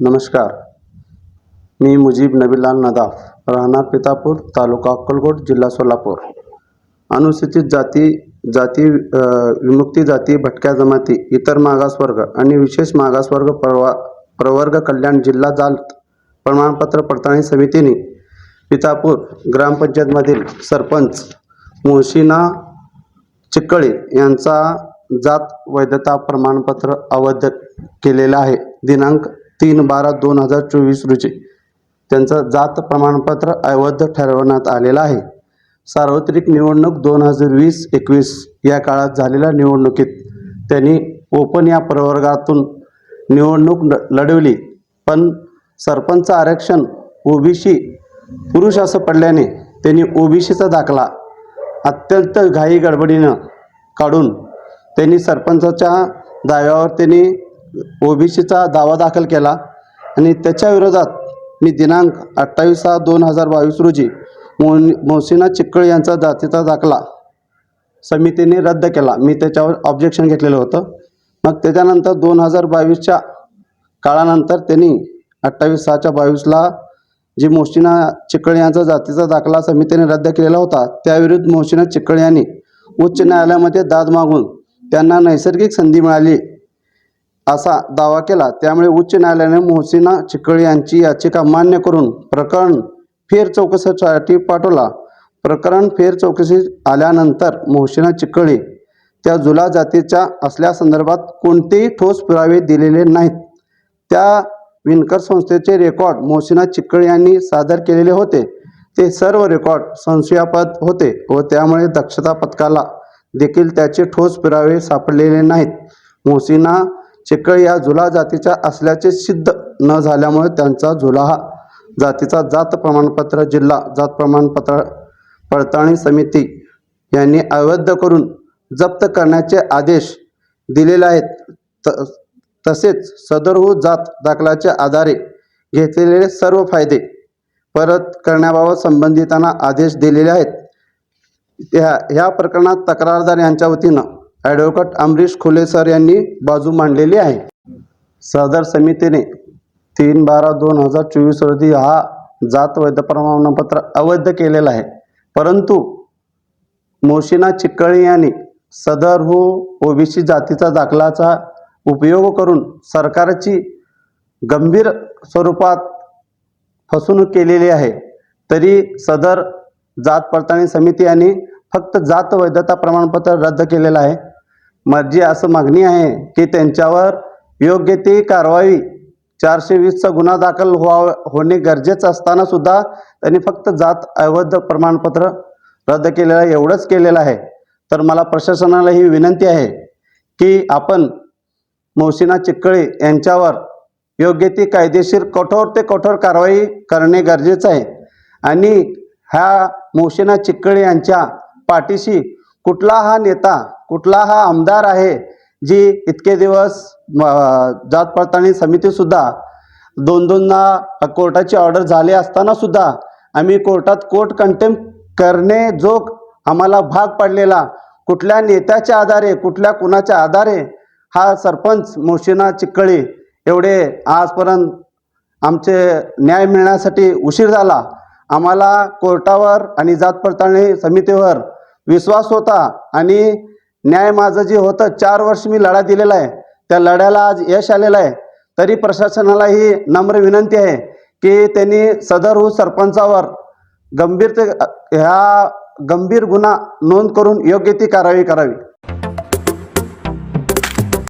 नमस्कार. मी मुजीब नबीलाल नदाफ राहणार पितापूर तालुका अक्कलकोट जिल्हा सोलापूर. अनुसूचित जाती जाती विमुक्ती जाती भटक्या जमाती इतर मागासवर्ग आणि विशेष मागासवर्ग प्रवा प्रवर्ग कल्याण जिल्हा जाल प्रमाणपत्र पडताळणी समितीने पितापूर ग्रामपंचायतमधील सरपंच मोहसिना चिक्कळे यांचा जात वैधता प्रमाणपत्र अवैध केलेलं आहे. दिनांक तीन बारा दोन हजार चोवीस रोजी त्यांचं जात प्रमाणपत्र अवैध ठरवण्यात आलेलं आहे. सार्वत्रिक निवडणूक दोन हजार वीस एकवीस या काळात झालेल्या निवडणुकीत त्यांनी ओपन या प्रवर्गातून निवडणूक ल लढवली. पण सरपंच आरक्षण ओबीसी पुरुष असं पडल्याने त्यांनी ओबीसीचा दाखला अत्यंत घाई गडबडीनं काढून त्यांनी सरपंचाच्या दाव्यावर त्यांनी ओबीसीचा दावा दाखल केला आणि त्याच्या विरोधात मी दिनांक अठ्ठावीस सहा दोन हजार बावीस रोजी मो मोहसिना चिक्कळ यांचा जातीचा दाखला समितीने रद्द केला. मी त्याच्यावर ऑब्जेक्शन घेतलेलं होतं. मग त्याच्यानंतर दोन हजार बावीसच्या काळानंतर त्यांनी अठ्ठावीस सहाच्या बावीसला जी मोहसिना चिकळे यांचा जातीचा दाखला समितीने रद्द केलेला होता त्याविरुद्ध मोहसिना चिक्कळ यांनी उच्च न्यायालयामध्ये दाद मागून त्यांना नैसर्गिक संधी मिळाली. असा दावा केला. त्यामुळे उच्च न्यायालयाने मोहसिना चिकळे यांची याचिका मान्य करून प्रकरण फेर चौकशीसाठी पाठवला. प्रकरण फेर चौकशी आल्यानंतर मोहसिना चिकळे त्या जुला जातीच्या असल्यासंदर्भात कोणतेही ठोस पुरावे दिलेले नाहीत. त्या विणकर संस्थेचे रेकॉर्ड मोहसिना चिक्कळ यांनी सादर केलेले होते. ते सर्व रेकॉर्ड संशयापद होते व त्यामुळे दक्षता पथकाला देखील त्याचे ठोस पुरावे सापडलेले नाहीत. मोहसिना चिक्कळ या झुला जातीच्या असल्याचे सिद्ध न झाल्यामुळे त्यांचा झुला हा जातीचा जात प्रमाणपत्र जिल्हा जात प्रमाणपत्र पडताळणी समिती यांनी अवैध करून जप्त करण्याचे आदेश दिलेले आहेत. त तसेच सदरहू जात दाखल्याच्या आधारे घेतलेले सर्व फायदे परत करण्याबाबत संबंधितांना आदेश दिलेले आहेत. ह्या ह्या प्रकरणात तक्रारदार यांच्या वतीनं ॲडव्होकेट अमरीश खुले सर यांनी बाजू मांडलेली आहे. सदर समितीने तीन बारा दोन हजार चोवीस रोजी हा जात वैध प्रमाणपत्र अवैध केलेला आहे. परंतु मोशिना चिक्कळी यांनी सदर हो ओबीसी जातीचा दाखलाचा उपयोग करून सरकारची गंभीर स्वरूपात फसवणूक केलेली आहे. तरी सदर जात पडताळणी समिती यांनी फक्त जात वैधता प्रमाणपत्र रद्द केलेलं आहे. माझी असं मागणी आहे की त्यांच्यावर योग्य ती कारवाई चारशे वीसचा गुन्हा दाखल व्हा होणे गरजेचं असताना सुद्धा त्यांनी फक्त जात अवैध प्रमाणपत्र रद्द केलेलं आहे एवढंच केलेलं आहे. तर मला प्रशासनाला ही विनंती आहे की आपण मोहसिना चिक्कळे यांच्यावर योग्य ती कायदेशीर कठोर ते कठोर कारवाई करणे गरजेचं आहे. आणि ह्या मोहसिना चिक्कळे यांच्या पाठीशी कुठला हा नेता कुठला हा आमदार आहे जी इतके दिवस जात पडताळणी समितीसुद्धा दोन दोनदा कोर्टाची ऑर्डर झाले असताना सुद्धा आम्ही कोर्टात कोर्ट कंटेम्प करणे जो आम्हाला भाग पडलेला. कुठल्या नेत्याच्या आधारे कुठल्या कुणाच्या आधारे हा सरपंच मोशिना चिक्कळी एवढे आजपर्यंत आमचे न्याय मिळण्यासाठी उशीर झाला. आम्हाला कोर्टावर आणि जात पडताळणी समितीवर विश्वास होता आणि न्याय माझं जे होतं चार वर्ष मी लढा दिलेला आहे. त्या लढ्याला आज यश आलेलं आहे. तरी प्रशासनाला ही नम्र विनंती आहे की त्यांनी सदर सरपंचावर गंभीर ते ह्या गंभीर गुन्हा नोंद करून योग्य ती कारवाई करावी.